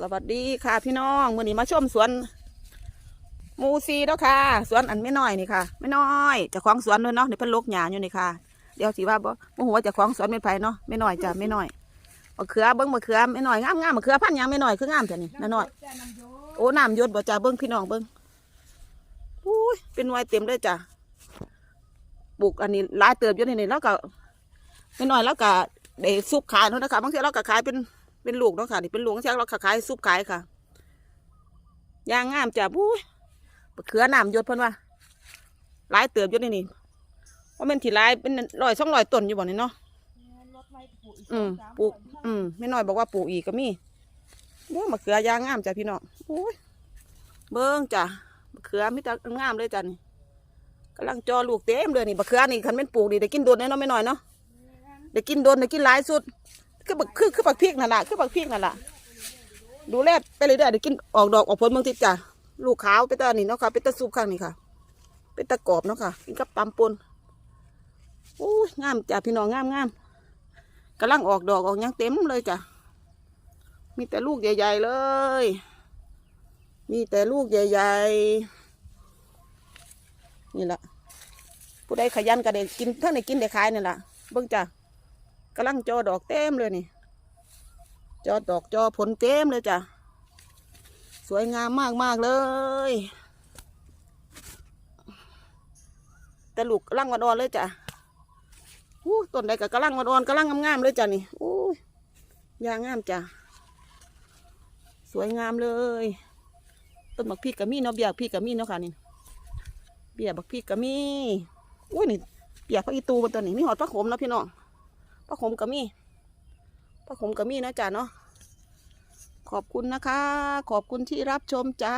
สวัสดีค่ะพี่น้องมื่อนี้มาชมสวนมูซีแล้วค่ะ สวนอันไม่น้อยนี่ค่ะไม่น้อยจะคล้องสวนด้วยเนาะในพิ่นลกหญ้าอยู่นี่ค่ะเดี๋ยวสิว่าบ่บ่ฮู้ว่าเจะคล้องสวนเป็นไผเนาะไม่น้อยจ้ะไม่น้อยมะเขือเบิ่งมะเขือไม่น้อยงามงามมะเขือพันยังไม่น้อยคืองามจ้ะนี่น้อยโอ้น้ำยศบ่จ้ะเบิ่งพี่น้องเบิ่งอุ้ยเป็นหน่วยเต็มเลยจ้ะปลูกอันนี้ลายเติบอยู่นี่นี่แล้วก็ไม่น้อยแล้วก็ได้ซุปขายเนาะนะคะบางทีเราก็ขายเป็น เป็นลูกเนาะค่ะนี่เป็นลูกเช้เราขายซุปขายค่ะยางงามจ้ะปุ้ยบะเขือน้ำยดเพิ่นว่าหลายเติบอยู่นี่นี่ว่าเป็นที่ลายเป็นร้อยสองร้อยต้นอยู่บ่นี่เนาะอืมปลูกอืมไม่น้อยบอกว่าปลูกอีกก็มีเบ้องมะเขือยางงามจ้ะพี่น้องโอ้ยเบิ้งจ้ะมะเขือมีแต่งามเลยจ้ะนี่กำลังจอลูกเต็มเลยนี่มะเขือนี่คันเป็นปลูกนี่ได้กินโดนแน่นอนไม่น้อยเนาะได้กินโดนได้กินหลายสุด คือบักคือคือบักพริกนั่นแหละคือบักพริกนั่นแหละดูแลไปเรื่อยๆเดี๋ยวกินออกดอกออกผลบางทีจ้ะลูกขาวเป็นตานี่เนาะค่ะเป็นตาซุปข้างนี่ค่ะ เป็นตะกรอบเนาะค่ะกินกับตำปนโอ้ยงามจ้ะพี่น้องงามงามกำลังออกดอกออกยังเต็มเลยจ้ะมีแต่ลูกใหญ่ ๆเลย มีแต่ลูกใหญ่ๆนี่แหละผู้ใดขยันก็ได้กินเท่าไหนกินได้ขายนี่แหละเบิ่งจ้ะ กำลังจอดอกเต็มเลยนี่ จอดอกจอผลเต็มเลยจ้ะ สวยงามมากมากเลย แต่ลูกกำลังอ่อนๆเลยจ้ะอู้ต้นใดก็กำลังอ่อนๆกำลังงามๆเลยจ้ะนี่อู้ยยางงามจ้ะ สวยงามเลย ต้นบักพริกกะมีเนาะเบียร์พริกกะมีเนาะค่ะนี่ เบียร์บักพริกกะมีอุ้ยนี่เบียร์พระอีตูบนตัวนี้มีหอดพระขมเนาะพี่น้อง ปลาขมกะมีปลาขมกะมีนะจ๊ะเนาะขอบคุณนะคะ ขอบคุณที่รับชมจ้า